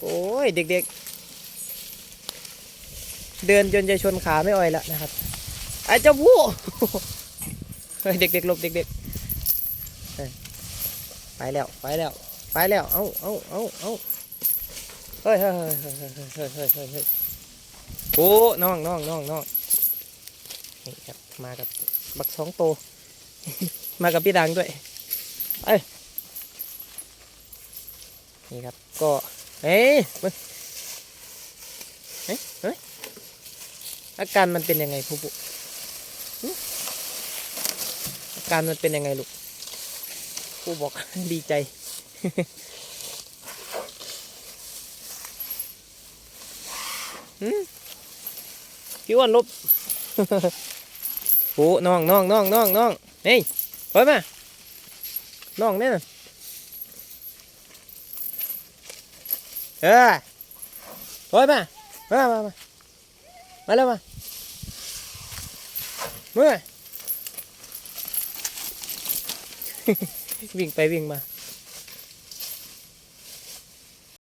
โอ้ยเด็กๆ เดินจนจะชนขาไม่อ่อยแล้วนะครับไอ้เจ้าผู้เด็กๆหลบเด็กๆไปแล้วไปแล้วไปแล้วเอาเอาเอาเอาเฮ้ยเฮ้ยเฮ้ยเฮ้ยโอ้น้องน้องน้องน้องนี่ครับมากับบักสองโต มากับพี่ดังด้วยไอ้นี่ครับก็ เอ้ยเฮ้ยเฮ้ยอาการมันเป็นยังไงผู้ปุอาการมันเป็นยังไงลูกผู้บอกดีใจหืมพี่อ้วนลบโอ้น้องน้องน้องน้องน้องเฮ้ยไปมาน้องเนี่ยนะ เออไปมามามามามาแล้วมาเมื่อวิ่งไปวิ่งมา